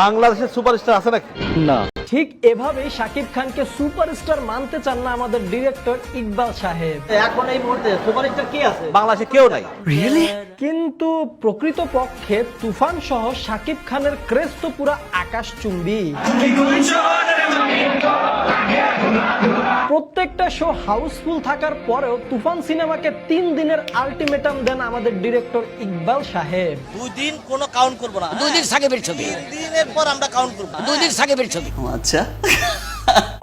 বাংলাদেশের সুপারস্টার আছে নাকি? না। ঠিক এভাবেই শাকিব খানকে সুপারস্টার মানতে চান না আমাদের ডিরেক্টর ইকবাল সাহেব। এখন এই মুহূর্তে সুপারস্টার কি আছে? বাংলাদেশে কেউ নাই। রিয়েলি কিন্তু প্রকৃত পক্ষে তুফান সহ শাকিব খানের ক্রেজ তো পুরা আকাশ চুম্বি প্রত্যেকটা শো হাউসফুল থাকার পরেও তুফান সিনেমাকে তিন দিনের আলটিমেটাম দেন আমাদের ডিরেক্টর ইকবাল সাহেব। দুই দিন কোনো কাউন্ট করব না দুই দিন সাকিবের ছবি। দিনের পর আমরা কাউন্ট করব দুই দিন সাকিবের ছবি। আচ্ছা।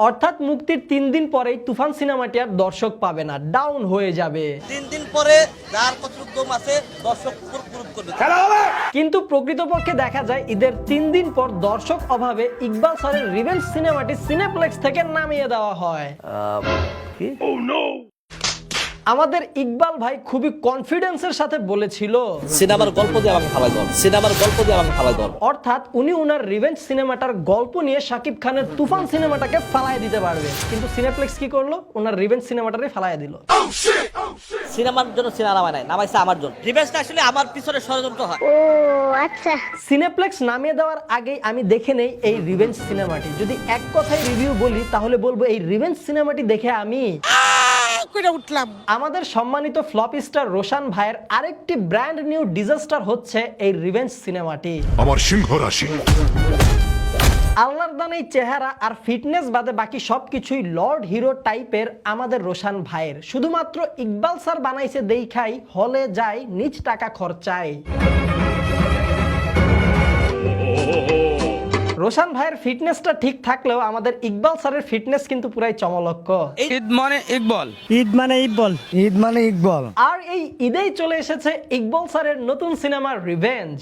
অর্থাৎ মুক্তির তিন দিন পরেই তুফান সিনেমাটি আর দর্শক পাবে না ডাউন হয়ে যাবে। তিন দিন পরে যার কতটুকু দম আছে দর্শক করবে। কিন্তু প্রকৃতপক্ষে দেখা যায় ঈদের তিন দিন পর দর্শক অভাবে ইকবাল স্যারের রিভেঞ্জ সিনেমাটি সিনেপ্লেক্স থেকে নামিয়ে দেওয়া হয়। কি? আমাদের ইকবাল ভাই খুবই কনফিডেন্সের সাথে বলেছিল। সিনেমার গল্প দিয়ে আমাকে খাওয়াই দল সিনেমার গল্প দিয়ে আমাকে খাওয়াই দল অর্থাৎ উনি উনার রিভেঞ্জ সিনেমাটার গল্প নিয়ে শাকিব খানের তুফান সিনেমাটাকে ফালাই দিতে পারবে। কিন্তু সিনেপ্লেক্স কি করল? ওনার রিভেঞ্জ সিনেমাটারে ফালাই দিল। সিনেমার জন্য সিনেমা নামায় নাই নামাইছে আমার জন্য। রিভেঞ্জটা আসলে আমার পিছনে ষড়যন্ত্র হয়। ও আচ্ছা। সিনেপ্লেক্স নামিয়ে দেওয়ার আগেই আমি দেখে নেই এই রিভেঞ্জ সিনেমাটি যদি এক কথায় রিভিউ বলি তাহলে বলব এই রিভেঞ্জ সিনেমাটি দেখে আমি আমাদের সম্মানিত ফ্লপ স্টার রোশান ভাইয়ের আরেকটি ব্র্যান্ড নিউ ডিজাস্টার হচ্ছে এই রিভেঞ্জ সিনেমাটি। আমার সিংহ রাশি। আল্লাহর দান এই চেহারা আর ফিটনেস বাদে বাকি সবকিছুই লর্ড হিরো টাইপের আমাদের রোশান ভাইয়ের। শুধুমাত্র ইকবাল স্যার বানাইছে দেখাই হলে যায় নিজ টাকা খরচায়। রোশান ভাইয়ের ফিটনেসটা ঠিক থাকলেও আমাদের ইকবাল স্যারের ফিটনেস কিন্তু পুরাই চমলক্ষ ঈদ মানে ইকবল। ঈদ মানে ইকবল। ঈদ মানে ইকবল। আর এই ঈদেই চলে এসেছে ইকবাল স্যারের নতুন সিনেমা রিভেঞ্জ।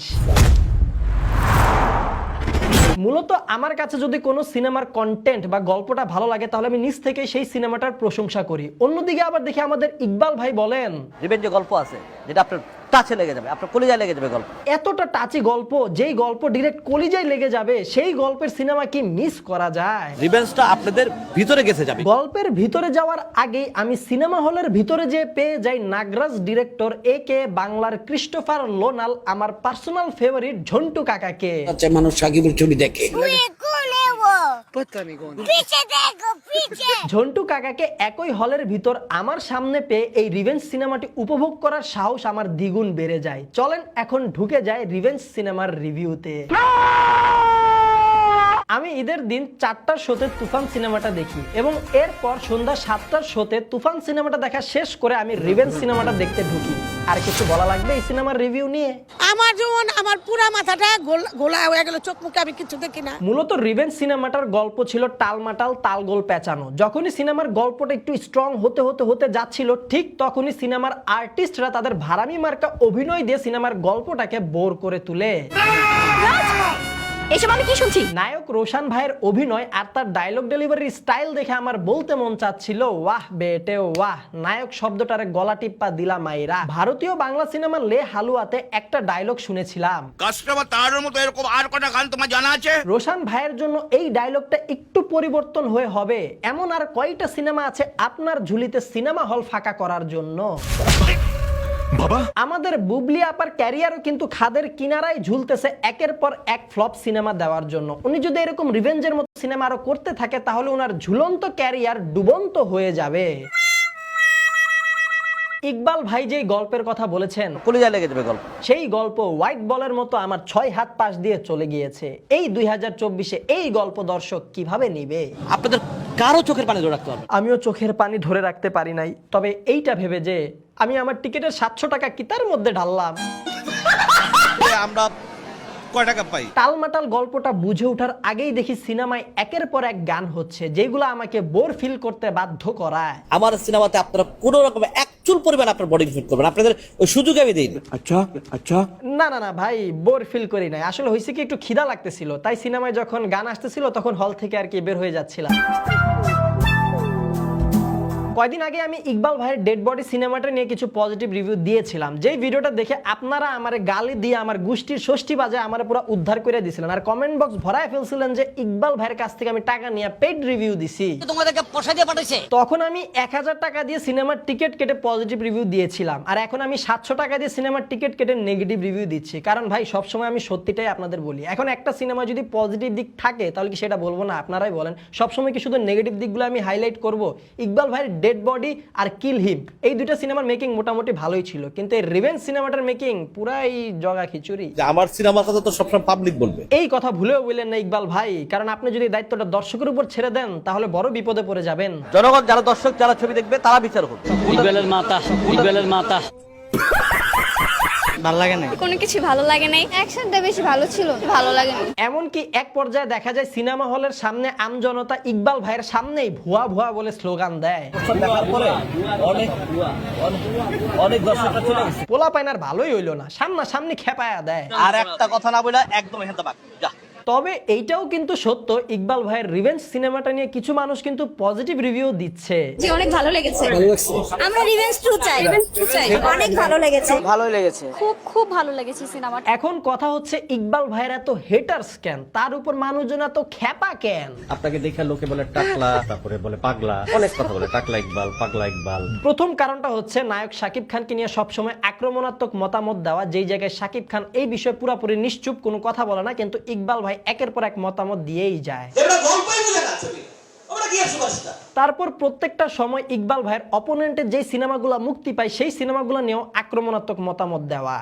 মূলত আমার কাছে যদি কোনো সিনেমার কন্টেন্ট বা গল্পটা ভালো লাগে তাহলে আমি নিজ থেকে সেই সিনেমাটার প্রশংসা করি। অন্যদিকে আবার দেখি আমাদের ইকবাল ভাই বলেন রিভেঞ্জে গল্প আছে যেটা আপনার টাচে লেগে যাবে আপনার কলিজায় লেগে যাবে গল্প। এতটা টাচি গল্প যেই গল্প ডিরেক্ট কলিজায় লেগে যাবে সেই গল্পের সিনেমা কি মিস করা যায়? রিভেন্সটা আপনাদের ভিতরে গেছে যাবে। গল্পের ভিতরে যাওয়ার আগে আমি সিনেমা হলের ভিতরে যে পেয়ে যাই নাগরাজ ডিরেক্টর এ কে বাংলার ক্রিস্টোফার লোনাল আমার পার্সোনাল ফেভারিট ঝন্টু কাকাকে। আচ্ছা, মানুষ সাকিবের ছবি দেখে। पता नहीं कौन पीछे देखो पीछे ঝন্টু কাকাকে একই হলের ভিতর আমার সামনে পেয়ে এই রিভেঞ্জ সিনেমাটি উপভোগ করার সাহস আমার দ্বিগুণ বেড়ে যায় চলেন এখন ঢুকে যায় রিভেঞ্জ সিনেমার রিভিউতে আমি ঈদের দিন চারটার শোতে তুফান সিনেমাটা দেখি এবং এরপর সন্ধ্যা সাতটার শোতে তুফান সিনেমাটা দেখা শেষ করে আমি রিভেঞ্জ সিনেমাটা দেখতে ঢুকি। আর কিছু বলা লাগবে এই সিনেমার রিভিউ নিয়ে? আমার যেমন আমার পুরো মাথাটা গোল- গোলা হয়ে গেল চোখ মুখে আমি কিছু দেখি না। মূলত রিভেঞ্জ সিনেমাটার গল্প ছিল টালমাটাল তালগোল পেঁচানো। যখনই সিনেমার গল্পটা একটু স্ট্রং হতে হতে হতে যাচ্ছিল ঠিক তখনই সিনেমার আর্টিস্টরা তাদের ভাড়ামি মার্কা অভিনয় দিয়ে সিনেমার গল্পটাকে বোর করে তুলে। এসব আমি কি শুনছি? নায়ক রোশান ভাইয়ের অভিনয় আর তার ডায়লগ ডেলিভারির স্টাইল দেখে আমার বলতে মন চাচ্ছিল ওয়াহ বেটে ওয়াহ নায়ক শব্দটারে গলা টিপ্পা দিলা মাইরা। ভারতীয় বাংলা সিনেমা লে হালুয়াতে একটা ডায়লগ শুনেছিলাম। কাস্টমার তার মতো এরকম আর কটা গান তোমার জানা আছে? রোশান ভাইয়ের জন্য এই ডায়লগটা একটু পরিবর্তন হয়ে হবে। এমন আর কয়টা সিনেমা আছে আপনার ঝুলিতে সিনেমা হল ফাঁকা করার জন্য? বাবা? আমাদের বুবলি আপার ক্যারিয়ারও কিন্তু খাদের কিনারায় ঝুলতেছে একের পর এক ফ্লপ সিনেমা দেওয়ার জন্য। উনি যদি এরকম রিভেঞ্জের মতো সিনেমা আরও করতে থাকে তাহলে ওনার ঝুলন্ত ক্যারিয়ার ডুবন্ত হয়ে যাবে। ইকবাল ভাই যে গল্পের কথা বলেছেন কলিজায় লেগে যাবে গল্প। সেই গল্প হোয়াইট বলের মতো আমার ছয় হাত পাশ দিয়ে চলে গিয়েছে। এই দুই হাজার চব্বিশে এই গল্প দর্শক কীভাবে নিবে? আপনাদের কারও চোখের পানি ধরে রাখতে না। আমিও চোখের পানি ধরে রাখতে পারি নাই তবে এইটা ভেবে যে আমি আমার টিকিটের সাতশো টাকা কিতার মধ্যে ঢাললাম। আমরা কয় টাকা পাই? টালমাটাল গল্পটা বুঝে ওঠার আগেই দেখি সিনেমায় একের পর এক গান হচ্ছে যেগুলো আমাকে বোর ফিল করতে বাধ্য করায়। আমার সিনেমাতে আপনারা কোনো রকম এক চুল পরিমাণ আপনার বডি ফিট করবেন আপনাদের ওই সুযোগ আমি দিই আচ্ছা আচ্ছা। না না না ভাই বোর ফিল করি নাই। আসলে হয়েছে কি একটু খিদা লাগতেছিল তাই সিনেমায় যখন গান আসতেছিল তখন হল থেকে আর কি বের হয়ে যাচ্ছিলাম। কয়দিন আগে আমি ইকবাল ভাইয়ের ডেড বডি সিনেমাটা নিয়ে কিছু পজিটিভ রিভিউ দিয়েছিলাম। যেই ভিডিওটা দেখে আপনারা আমার গালি দিয়ে আমার গোষ্ঠীর ষষ্ঠী বাজে আমার পুরো উদ্ধার করে দিয়েছিলেন। আর কমেন্ট বক্স ভরায় ফেলছিলেন যে ইকবাল ভাইয়ের কাছ থেকে আমি টাকা নিয়ে পেড রিভিউ দিছি। তোমাদেরকে পয়সা দিয়ে পাঠাইছে? তখন আমি এক হাজার টাকা দিয়ে সিনেমার টিকিট কেটে পজিটিভ রিভিউ দিয়েছিলাম। আর এখন আমি সাতশো টাকা দিয়ে সিনেমার টিকিট কেটে নেগেটিভ রিভিউ দিচ্ছি। কারণ ভাই সবসময় আমি সত্যিটাই আপনাদের বলি। এখন একটা সিনেমা যদি পজিটিভ দিক থাকে তাহলে কি সেটা বলব না? আপনারাই বলেন। সবসময় কি শুধু নেগেটিভ দিকগুলো আমি হাইলাইট করব? ইকবাল ভাইয়ের ডেড বডি আর কিল হিম এই দুইটা সিনেমার মেকিং মোটামুটি ভালোই ছিল কিন্তু এই রিভেঞ্জ সিনেমাটার মেকিং পুরাই জগা খিচুড়ি। যে আমার সিনেমার কথা তো সবসময় পাবলিক বলবে। এই কথা ভুলেও বললেন না ইকবাল ভাই কারণ আপনি যদি দায়িত্বটা দর্শকের উপর ছেড়ে দেন তাহলে বড় বিপদে পড়ে যাবেন। জনগণ যারা দর্শক যারা ছবি দেখবে তারা বিচার করবে। ইকবালের মাতা ইকবালের মাথা ভালো লাগে না কোনো কিছু ভালো লাগে নাই। অ্যাকশনটা বেশি ভালো ছিল ভালো লাগে না এমনকি এক পর্যায়ে দেখা যায় সিনেমা হলের সামনে আমজনতা ইকবাল ভাইয়ের সামনেই ভুয়া ভুয়া বলে স্লোগান দেয়। অনেক দর্শকরা চলে গেছে পোলা পাইনার ভালোই হইল না সামনা সামনে খেপায়া দেয়। আর একটা কথা না বলে একদম বাক। যা। তবে এইটাও কিন্তু সত্য ইকবাল ভাইয়ের রিভেঞ্জ সিনেমাটা নিয়ে কিছু মানুষ কিন্তু পজিটিভ রিভিউ দিচ্ছে। জি অনেক ভালো লেগেছে। আমরা রিভেঞ্জ টু চাই। রিভেঞ্জ টু চাই। অনেক ভালো লেগেছে। ভালোই লেগেছে। খুব খুব ভালো লেগেছে সিনেমাটা। এখন কথা হচ্ছে ইকবাল ভাইয়ের এত হেটার্স কেন? তার উপর মানুষজন এত খেপা কেন? আপনাকে দেখে লোকে বলে টাকলা তারপরে বলে পাগলা। অনেক কথা বলে টাকলা ইকবাল পাগলা ইকবাল। প্রথম কারণটা হচ্ছে নায়ক শাকিব খানকে নিয়ে সবসময় আক্রমণাত্মক মতামত দেওয়া। যেই জায়গায় শাকিব খান এই বিষয়ে পুরোপুরি নিশ্চুপ কোনো কথা বলে না কিন্তু ইকবাল ভাই একের পর এক মতামত দিয়েই যায়। তারপর প্রত্যেকটা সময় ইকবাল ভাইয়ের অপোনেন্টের যে সিনেমাগুলো মুক্তি পায় সেই সিনেমাগুলো নিয়েও আক্রমণাত্মক মতামত দেওয়া।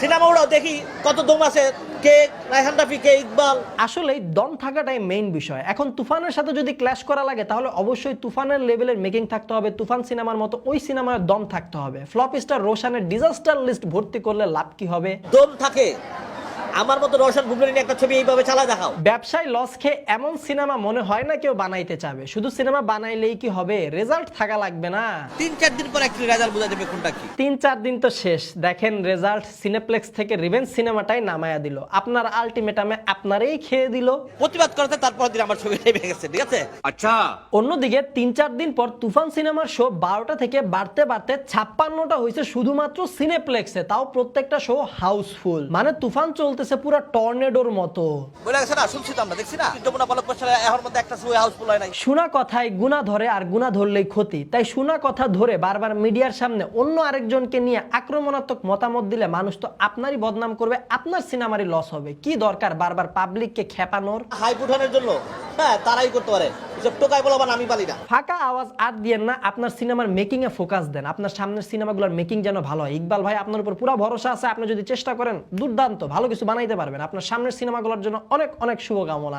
সিনেমাগুলো ওরাও দেখি কত দম আছে কে রায়হান রাফি ইকবাল আসলেই দম থাকাটাই মেইন বিষয়। এখন তুফানের সাথে যদি ক্ল্যাশ করা লাগে তাহলে অবশ্যই তুফানের লেভেলের মেকিং থাকতে হবে তুফান সিনেমার মতো ওই সিনেমার দম থাকতে হবে। ফ্লপ স্টার রোশানের ডিজাস্টার লিস্ট ভর্তি করলে লাভ কি হবে? দম থাকে। আমার মতো রোশন বুবলি নিয়ে একটা ছবি এইভাবে চালা দেখাও। ব্যবসায় লস খেয়ে এমন সিনেমা মনে হয় না কেউ বানাইতে চাবে। শুধু সিনেমা বানাইলেই কি হবে? রেজাল্ট থাকা লাগবে না। তিন চার দিন পর অ্যাকচুয়ালি রেজাল্ট বোঝা যাবে কোনটা কি? তিন চার দিন তো শেষ। দেখেন রেজাল্ট সিনেপ্লেক্স থেকে রিভেঞ্জ সিনেমাটাই নামায়া দিল। আপনার আলটিমেটামে আপনারই খেয়ে দিল। প্রতিবাদ করতে তারপর দিন আমার ছবি ছবিটাই গেছে ঠিক আছে? আচ্ছা। অন্যদিকে তিন চার দিন পর তুফান সিনেমার শো বারোটা থেকে বাড়তে বাড়তে ছাপ্পান্নটা হয়েছে শুধুমাত্র সিনেপ্লেক্সে তাও প্রত্যেকটা শো হাউসফুল মানে তুফান চলতে চলতেছে পুরো টর্নেডোর মতো। বলে গেছে না শুনছি তো আমরা দেখছি না? পালক এর মধ্যে একটা হাউসফুল হয় নাই। শোনা কথায় গুণা ধরে আর গুণা ধরলেই ক্ষতি। তাই শোনা কথা ধরে বারবার মিডিয়ার সামনে অন্য আরেকজনকে নিয়ে আক্রমণাত্মক মতামত দিলে মানুষ তো আপনারই বদনাম করবে আপনার সিনেমারই লস হবে। কি দরকার বারবার পাবলিককে খেপানোর? হাই উঠানোর জন্য। হ্যাঁ তারাই করতে পারে। ফাঁকা আওয়াজ আর দিয়েন না, আপনার সিনেমার মেকিং এ ফোকাস দেন। আপনার সামনের সিনেমাগুলোর মেকিং যেন ভালো হয়। ইকবাল ভাই, আপনার উপর পুরো ভরসা আছে, আপনি যদি চেষ্টা করেন, দুর্দান্ত, ভালো কিছু বানাইতে পারবেন। আপনার সামনের সিনেমাগুলোর জন্য অনেক অনেক শুভকামনা।